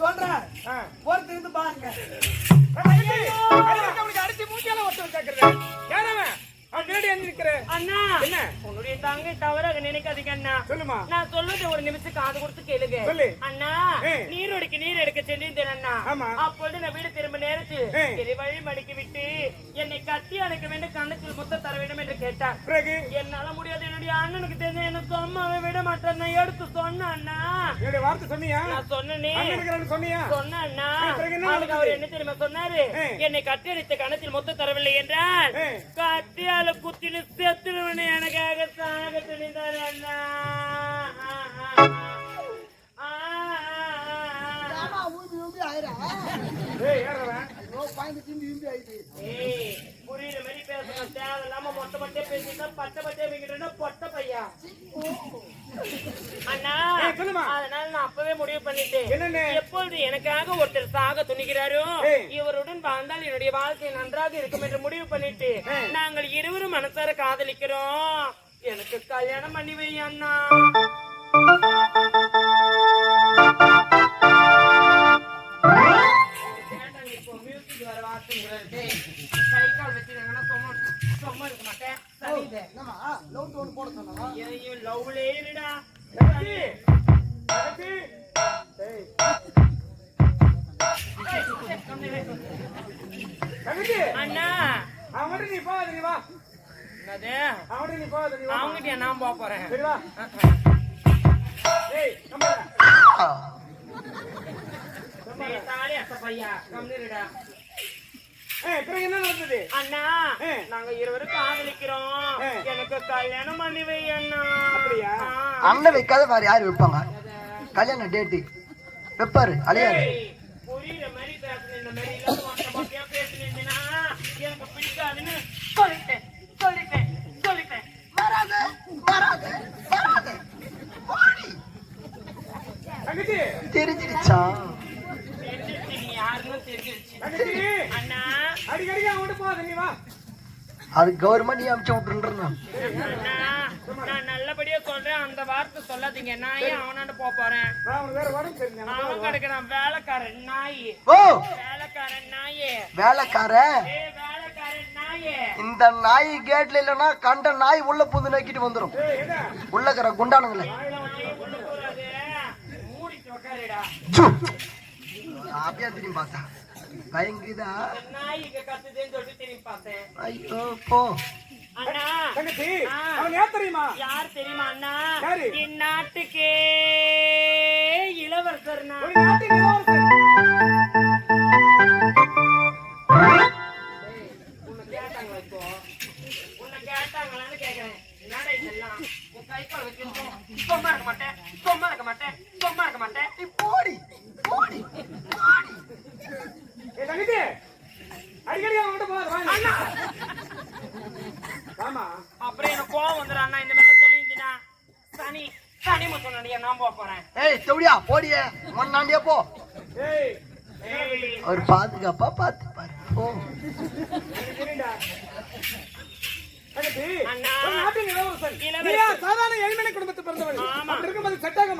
சொல்றேன். ஒருத்தர் இருந்து பாருங்க அடிச்சு மூஞ்சியால ஒருத்தன் கேக்குறது. யாரவன்? அவன் பின்னாடி வந்து நிக்கிற. அண்ணா என்ன? உன்னுடைய தங்கை தவறாக நினைக்காதீங்க அண்ணா சொல்லுமா நான் சொல்றது ஒரு நிமிஷம் காது கொடுத்து கேளுங்க சொல்லு. அண்ணா ஏய். நீரோடைக்கு நீர் எடுக்க சென்றிருந்தேன் அண்ணா. அப்பொழுது நான் வீடு திரும்ப நேரத்தில் ஏய். திரை வழி மடிக்கி விட்டு என்னை கட்டி அணைக்க வேண்டும் கண்ணத்தில் முத்த தர வேண்டும் என்று கேட்டார் பிறகு என்னால முடியாது என்னுடைய அண்ணனுக்கு தெரிஞ்ச எனக்கு அம்மாவை விட மாட்டேன் நான் எடுத்து சொன்னேன் அண்ணா என்னுடைய வார்த்தை சொன்னியா நான் சொன்னனே சொன்னியா சொன்னேன் அண்ணா என்ன? அவர் தெரியுமா சொன்னாரு. என்னை கட்டி அடித்த கணத்தில் மொத்த தரவில்லை என்றால் ஏய். குத்தினு செத்துருவனே எனக்காக சாக துணிந்தார் அண்ணா. ஆ, பாய்ந்து ஆயிடுது புரியுற மாதிரி பேசணும் தேவையில்லாம மொட்டை மொட்டையா பேசிட்டா பட்டை பட்டையா வைக்கிட்டா பொட்டை பையா? அண்ணா. அதனால நான் அப்பவே முடிவு பண்ணிட்டேன்? எப்பொழுது எனக்காக ஒருத்தர் சாக துணிகிறாரோ ஏய். இவருடன் வாழ்ந்தால் என்னுடைய வாழ்க்கை நன்றாக இருக்கும் என்று முடிவு பண்ணிட்டு நாங்கள் இருவரும் மனசார காதலிக்கிறோம். எனக்கு கல்யாணம் பண்ணி வை அண்ணா. என்னம்மா லவ் டோன் போட சொன்னா ஐயோ, லவ்லே தங்கச்சி அண்ணா. அவன்கிட்ட நீ போகாத நீ வா. என்னது? அவன்கிட்ட நீ போகாத நீ வா. அவங்ககிட்ட நான் போக போறேன். ஏய் பையா பிறகு என்ன நடந்தது? அண்ணா. நாங்க இருவரும் காதலிக்கிறோம். எனக்கு கல்யாணம் பண்ணி வை அண்ணா. அப்படியா? அண்ணன் வைக்காத வேற யாரு வைப்பாங்க? கல்யாண டேட்டு வைப்பாரு அழியாது ஏய், புரியுற மாதிரி பேசுன இந்த மாதிரி இல்லாம மொட்டை மொட்டையா பேசுனீங்கன்னா எனக்கு பிடிக்காதுன்னு சொல்லிட்டேன் சொல்லிட்டேன் சொல்லிட்டேன் வராது வராது வராது போடி. தங்கச்சி தெரிஞ்சிருச்சா தெரிஞ்சிருச்சு நீ யாருன்னு தெரிஞ்சிருச்சு தங்கச்சி அண்ணா அடிக்கடிக்கு அவன்கிட்ட போகாத நீ வா அது கவர்மெண்ட் அமுச்சு விட்டுருந்தான் அண்ணா நான் நல்லபடியா சொல்றேன். அந்த வார்த்தை சொல்லாதீங்க. நான் ஏன் அவனாண்ட போக போறேன்? அவன் கிடக்குறான். வேலைக்காரன் நாய். ஓ! வேலைக்காரன் நாயே. வேலைக்காரன் நாயே. இந்த நாய் கேட்ல இல்லைன்னா கண்ட நாய் உள்ள புந்து நக்கிட்டு வந்துரும். குண்டானுங்களே. உள்ள உக்காருடா. சு. அப்படியா திரும்பி பார்த்தா பயங்குதா ஐயோ போ அண்ணா தங்கச்சி. அவன் ஏன் தெரியுமா யார் தெரியுமா அண்ணா யாரு? நாட்டுக்கு இளவரசர். இப்போ? கேட்டாங்களான்னு கேக்குறேன். என்னடா இதெல்லாம்? உன் மாட்டேன், சும்மா இருக்க மாட்டேன். நீ போடி போடி போடி ஏய் தங்கச்சி அடிக்கடி அவன்கிட்ட போகாத வாங்க அண்ணா! ஆமா அப்புறம் எனக்கு கோவம் வந்துடும் அண்ணா இந்த மாதிரி சொல்லியிருந்தீங்கன்னா சனி சனி முத்தனுடைய நான் போக போறேன் ஏய் தௌடியா போடியே முன்னாண்டியே போ. அவர் பாதுகாப்பா பாத்துப்பாரு போ. எனக்கு தெரியும்டா.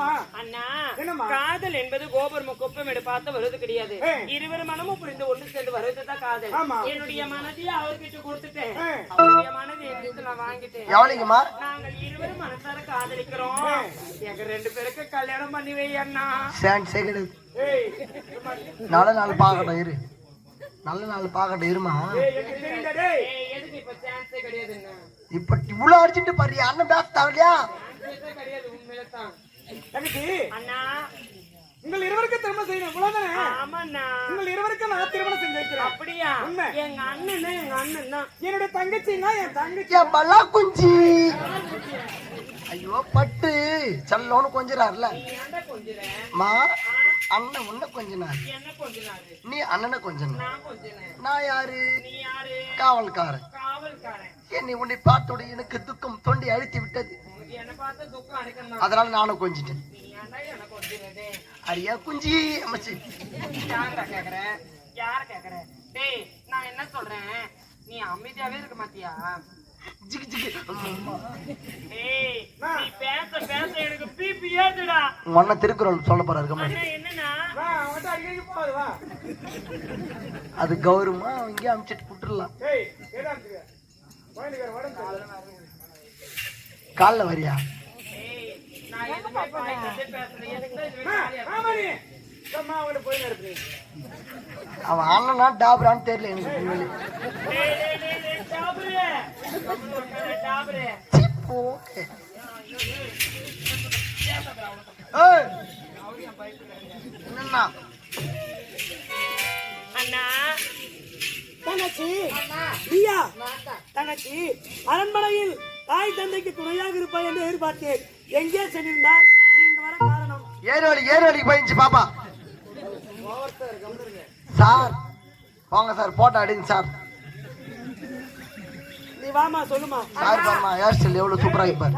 ஆகுமா அண்ணா என்னம்மா? காதல் என்பது கோபுரம் குப்பம் எடு பார்த்து வருவது கிடையாது. இருவர் மனமும் புரிந்து ஒன்று சேர்ந்து வருவதுதான் காதல். ஆமா. என்னுடைய மனதையே அவர்கிட்ட கொடுத்துட்டேன். அவருடைய மனதை எங்கிட்ட நான் வாங்கிட்டேன். நாங்கள் இருவரும் மனசார காதலிக்கிறோம். எங்க ரெண்டு பேருக்கு கல்யாணம் பண்ணி வை அண்ணா சான்ஸே கிடையாது ஏய் நல்ல நாள் பார்க்கட்டும் இரு. நல்ல நாள் பார்க்கட்டும் இருமா? ஏய் எனக்கு தெரியும்டா டேய். ஏய், எதுக்கு இப்ப சான்ஸே கிடையாதுன்னு இப்ப இவ்வளவு அடிச்சுட்டு பாரு அண்ணன் பேச சான்ஸே கிடையாது உண்மையில தான். தங்கச்சி அண்ணா. உங்கள் இருவருக்கும் திருமணம் செய்யணும். இவ்வளவுதானே? ஆமாண்ணா. உங்கள் இருவருக்கும் நான் திருமணம் செஞ்சு வைக்கிறேன் அப்படியா? உண்மை. எங்க அண்ணன் எங்க அண்ணன் தான் என்னுடைய தங்கச்சின்னா என் தங்கச்சி. பல்லா குஞ்சி ஐயோ பட்டு. சல்லோன்னு கொஞ்சிறாருல. நீ மா அண்ணன் உன்ன கொஞ்சினார். என்ன கொஞ்சினாரு? நீ அண்ணனை கொஞ்சன. நான் யாரு? நீ யாரு? காவல்காரன். என்னை உன்னை பார்த்தோட எனக்கு துக்கம் தொண்டி அழுத்தி விட்டது. அதனால நானும் கொஞ்சிட்டேன். அரியா குஞ்சி அமைச்சு. யாரா கேக்குற? யார கேக்குற? டேய் நான் என்ன சொல்றேன்? நீ அமைதியாவே இருக்க மாட்டியா? ஜிகு ஜிகு அம்மா. ஏய் நீ பேச பேச எனக்கு பிபி ஏத்துடா. உன்னை திருக்குறள் சொல்ல போறாரு அது கௌரவமா இங்கே அமிச்சிட்டு விட்டுறலாம் ஏய் ஏடா இருக்கு வாங்கிட்டு வடக்கு காலைல வரியா? அவன் அண்ணனா டாபரான்னு தெரியல எனக்கு உண்மையிலே என்னண்ணா? அண்ணா. தங்கச்சி தங்கச்சி அரண்மனையில் தாய் தந்தைக்கு துணையாக இருப்பாய் என்று எதிர்பார்த்தேன். எங்கே சென்றிருந்தால் நீங்க வர காரணம். ஏரோலி ஏரோலிக்கு போயிடுச்சு பாப்பா. சார் போங்க சார் போட்டோ அடிங்க சார். நீ வாமா சொல்லுமா சார் பாருமா ஹேர் ஸ்டைல் எவ்வளவு சூப்பரா இருப்பார்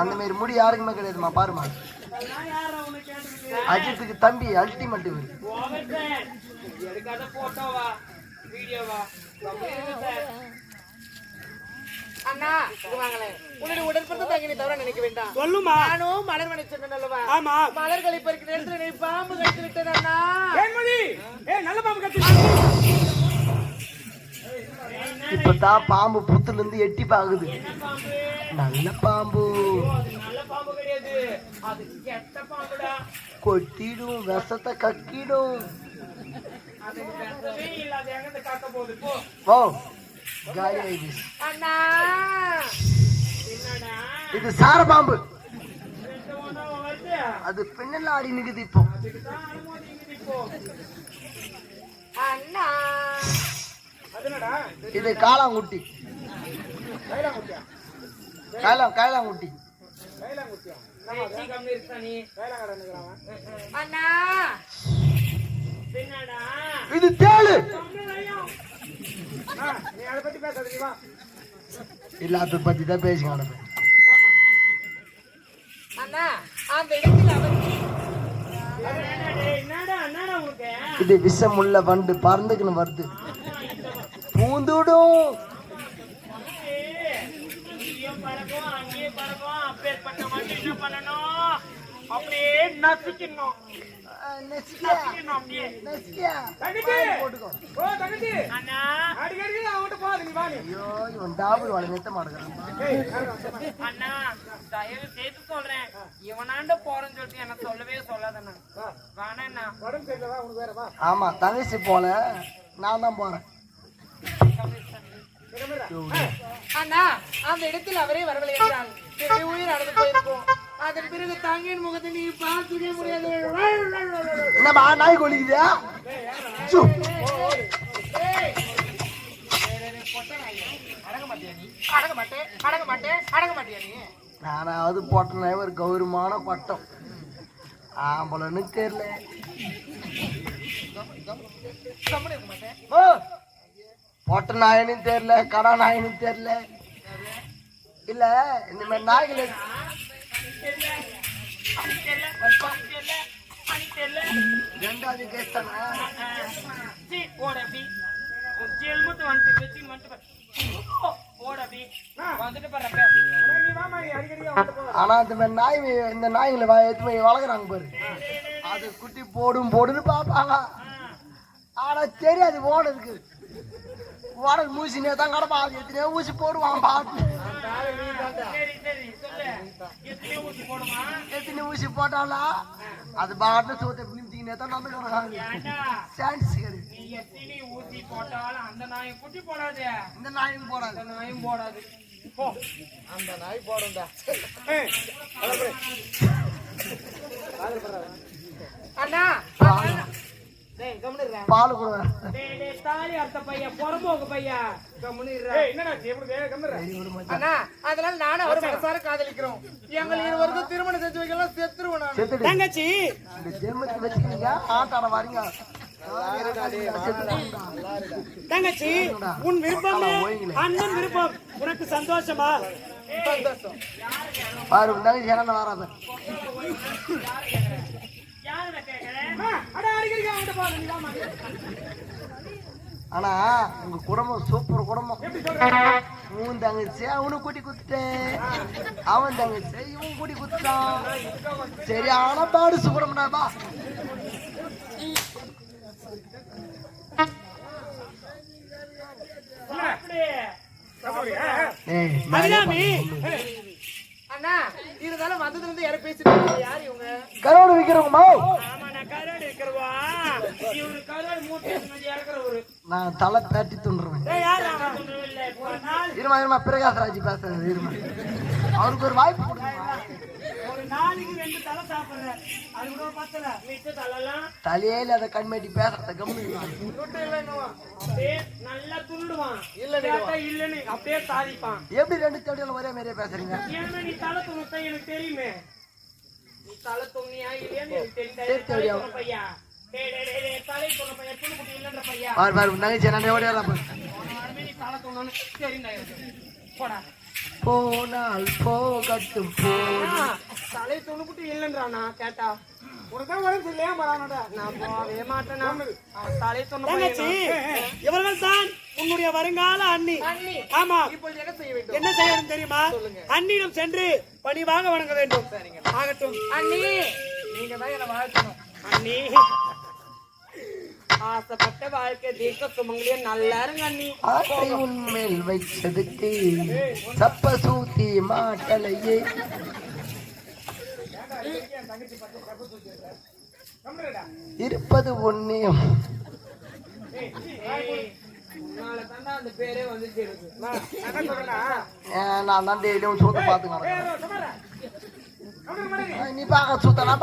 அந்த மாதிரி முடி யாருக்குமே கிடையாதுமா பாருமா அஜித்துக்கு தம்பி அல்டிமேட் இவர். எடுக்காத போட்டோவா வீடியோவா அண்ணா வாங்களேன். உன்னுடைய நீ தவிர நினைக்க வேண்டாம். சொல்லுமா? நானும் மலர் சொன்னேன் அல்லவா? ஆமா. மலர்களை பறிக்கிற இடத்துல நீ பாம்பு கடித்து விட்டேன் அண்ணா. ஏன்மதி ஏய் நல்ல பாம்பு கத்தி இப்பதான் பாம்பு புத்துல இருந்து எட்டி பாக்குது. பாம்பு நல்ல பாம்பு. அது நல்ல பாம்பு கிடையாது அது கெட்ட பாம்புடா கொத்திடும் விஷத்தை கக்கிடும் ஓ காலி ஆயிடுச்சு இது சார பாம்பு. அது பின்னல ஆடி நிக்குது இப்போ. அதுக்கு தான் அனுமதிக்குது இப்போ. அண்ணா! அது என்னடா இது காளாங்குட்டி. கைலாங்குட்டியா காளாம் காளாங்குட்டி. கைலாங்குட்டியா பேசி கம்மி இருக்கா நீ கைலாங்கடா அண்ணா! என்னடா இது தேளு. இல்லாத பத்தி தான் பேசி கிடப்பேன் இது விஷமுள்ள வண்டு பறந்துக்குன்னு வருது. பூந்துடும். பறக்கும் அங்கேயும் பறக்கும். அப்பேற்பட்ட வண்டி என்ன பண்ணணும்? அப்படியே நசுக்கணும் நசுக்கணும் அப்படியே. ஓ அண்ணா. அவன்கிட்ட போகாத நீ வா நீ. ஐயோ இவன் டாபர் வாழை மாட்டேங்கிறான்? அண்ணா தயவு செய்து சொல்றேன். இவனாண்ட போறேன்னு சொல்லிட்டு எனக்கு சொல்லவே சொல்லாதண்ணா. வா. வேணாண்ணா உடம்பு சரியில்லை வா உனக்கு வேற வா. ஆமா தங்கச்சி போல நான் தான் போறேன். அண்ணா அந்த இடத்தில் அவரே வரவில்லை என்றால் உயிர் நடந்து போயிருக்கும். அதன் பிறகு தங்கையின் முகத்தை நீ பார்த்துக்க முடியாது. என்னம்மா நாய் கொலிக்குதா நானாவது பொட்டனே ஒரு கௌரவமான பட்டம். ஆம்பளன்னு தெரியல. கம்முனு பொட்ட நாயனு தெரியல கடா நாயனு தெரியல. இல்ல இந்த மாதிரி நாய்கள் நீ வாமா நீ அடிக்கடி அவன்கிட்ட போகாத ஆனா இந்த மாதிரி நாய் இந்த நாய்களை வ- எடுத்து போய் வளர்க்குறாங்க பாரு அது குட்டி போடும் போடுன்னு பார்ப்பாங்க ஆனா தெரியாது ஓடுறதுக்கு ஓடல் மூசினே தான் கிடப்பா எத்தனையோ ஊசி போடுவான் பாட்டு. எத்தனை ஊசி போடுமா எத்தனை ஊசி போட்டாலும் அது பாட்டு சோத்தை பிடிச்சிக்கினே தான் நடந்துக்கிறாங்க ஏண்டா சான்ஸ் எத்தனை ஊசி போட்டாலும் அந்த நாயும் குட்டி போடாது இந்த நாயும் போடாது. அந்த நாயும் போடாது ஏய் அதான் அண்ணா டேய் கம்முனு இருடா. பால் கொடுவேன் டேய் டேய் தாலி புறம்போக்கு. ஏய் என்னடா? எப்படி அண்ணா அதனால நானும் அவர் மனசார காதலிக்கிறோம். எங்கள் இருவருக்கும் திருமணம் செஞ்சு வைக்கலாம் செத்துருவோம் நான். தங்கச்சி. இந்த ஜென்மத்தை வச்சுக்கினீங்க ஆட்டாட வரீங்க. தங்கச்சி உன் விருப்பம் அண்ணன் விருப்பம். உனக்கு சந்தோஷமா? பாரு இருந்தாங்க இறந்த வராத. ஆனா உங்க குடும்பம் சூப்பர் குடும்பம். எப்படி உன் தங்கச்சி அவனு கூட்டி குத்துட்டேன் அவன் தங்கச்சி இவன் கூட்டி குத்துட்டான் சரியான பாடு சுப்பிரமணியப்பா தலை பேட்டி துண்டுருவேன் இருமா இருமா பிரகாஷ்ராஜ் பேசுறது இருமா. அவருக்கு ஒரு வாய்ப்பு தலையே இல்லாத கண்மேட்டி பேசுறத கம்மி எப்படி ரெண்டு தேடியில ஒரே மாதிரியே பேசுறீங்க? எனக்கு தெரியுமே. பாரு பாரு நகைச்சு நான் ஓடி வரலாம் போனால் போகட்டும் தலை தொணுக்குட்டு இல்லைன்றானா கேட்டா. உனக்கு உடம்பு இல்லையா பரவாயில்லடா நான் மாட்டேன். தலை தொண்ணு உன்னுடைய வருங்கால அண்ணி. ஆமா. என்ன செய்ய வேண்டும்? என்ன செய்ய வேண்டும் தெரியுமா? அண்ணிடம் சென்று பணிவாக வணங்க வேண்டும். ஆகட்டும். அண்ணி நீங்க தான் என்ன வாழ்த்தணும். அண்ணி. ஆசைப்பட்ட வாழ்க்கை தீர்க்க சுமங்கலிய நல்லா இருங்க ஆசை உண்மையில் வைச்சதுக்கு சப்ப சூத்தி மாட்டலையே இருப்பது ஒன்னியம் நான் தான் டெய்லியும் சூத்த பாத்துக்கலாம் நீ பாக்க சூத்த நான்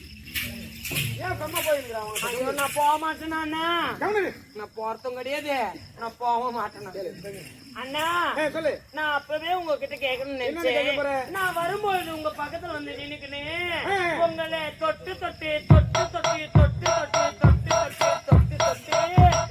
ஏன் போயிருக்கிறான் நான் போக மாட்டேனா அண்ணா? நான் போறதும் கிடையாது. நான் போக மாட்டேனா? அண்ணா சொல்லு. நான் அப்பவே உங்ககிட்ட கேட்கணும்னு நினைச்சேன்? நான் வரும்போது உங்க பக்கத்துல வந்து நின்னுக்கினு ஆ. உங்களை தொட்டு தொட்டு தொட்டு தொட்டு தொட்டு தொட்டு தொட்டு தொட்டு தொட்டு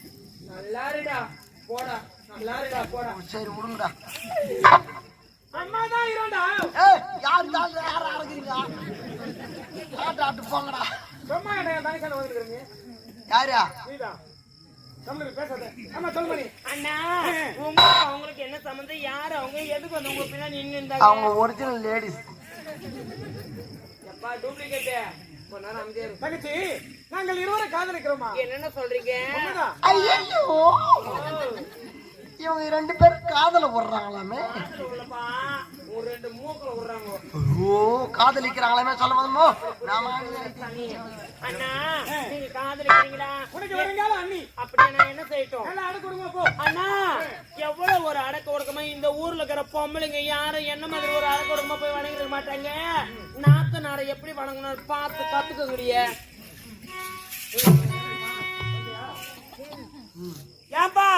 நல்லா இருடா போடா நல்லா இருடா போடா சரி விடுங்கடா அம்மா தான் இருடா. ஏய் யார் யார் யார் அறக்குறீங்க ஆட்டு போங்கடா. சும்மா என்ன? யாரா? அவங்களுக்கு என்ன சம்மந்தம்? யாரு? அவங்க எதுக்கு வந்து உங்க பின்னாடி நின்று அவங்க ஒரிஜினல் லேடிஸ் எப்பா டூப்ளிகேட் தங்கச்சி நாங்கள் இருவரும் காதலிக்கிறோமா? என்னென்ன சொல்றீங்க. ஐயோ இவங்க ரெண்டு பேரும் காதல உள்ளப்பா ஒரு ரெண்டு மூக்குல விடுறாங்க. ஓ காதலிக்கிறாங்களாமே சொல்ல போதுமோ? நாம. அண்ணா நீங்க காதலிக்கிறீங்களா? உனக்கு வருங்கால அண்ணி. அப்படியே நான் என்ன செய்யட்டும்? நல்லா அடை கொடுங்க போ. அண்ணா எவ்வளவு ஒரு அடக்க ஒடுக்கமா இந்த ஊர்ல இருக்கிற பொம்பளைங்க யாரும் என்ன மாதிரி ஒரு அடக்க ஒடுக்கமா போய் வணங்கிட மாட்டாங்க. நாத்து நாரை எப்படி வணங்கணும் பார்த்து கத்துக்கக்கூடிய ஏன்பா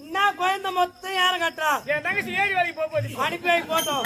என்ன குழந்தை மொத்தம் யார கட்டுறா? என் தங்கச்சி ஏறி வரைக்கும் போக போகுது அனுப்பி போட்டோம்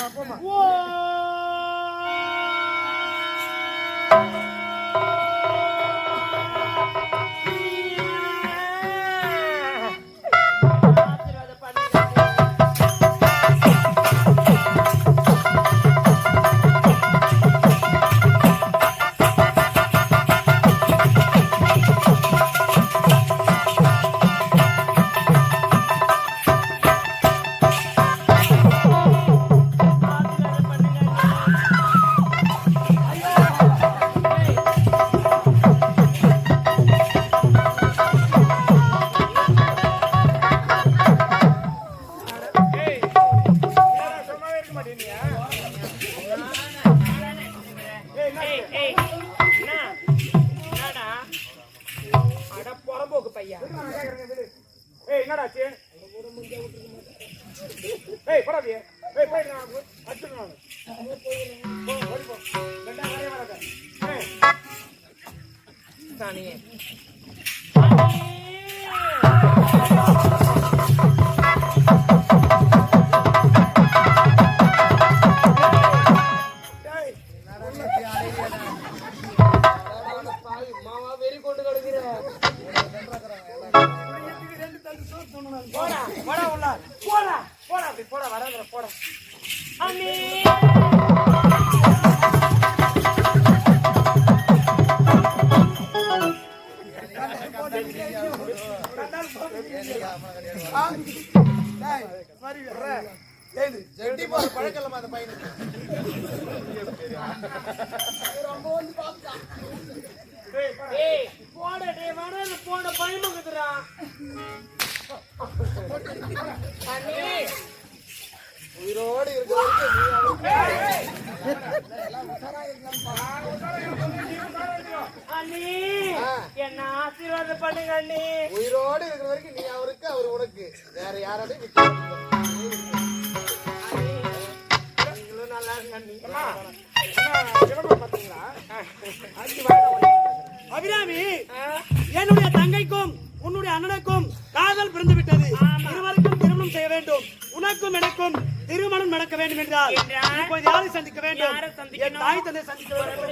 சாணியே டேய் ஏய் போடா டேய் வராத போட பயமுக்குதுடா அண்ணே உயிரோடு இருக்கிற வரைக்கும் நீ அண்ணே என்ன ஆசீர்வாதம் பண்ணுங்க அண்ணே. உயிரோடு இருக்கிற வரைக்கும் நீ அவருக்கு அவர் உனக்கு. வேற யாரோடையும் நிக்க நீங்களும் நல்லா இருங்க அண்ணி. அபிராமி என்னுடைய தங்கைக்கும் உன்னுடைய அண்ணனுக்கும் காதல் பிறந்து விட்டது இருவருக்கும் திருமணம் செய்ய வேண்டும் உனக்கும் எனக்கும் திருமணம் நடக்க வேண்டும் என்றால்? இப்போது யாரை சந்திக்க வேண்டும்? என் தாய் தந்தை சந்திக்க வேண்டும்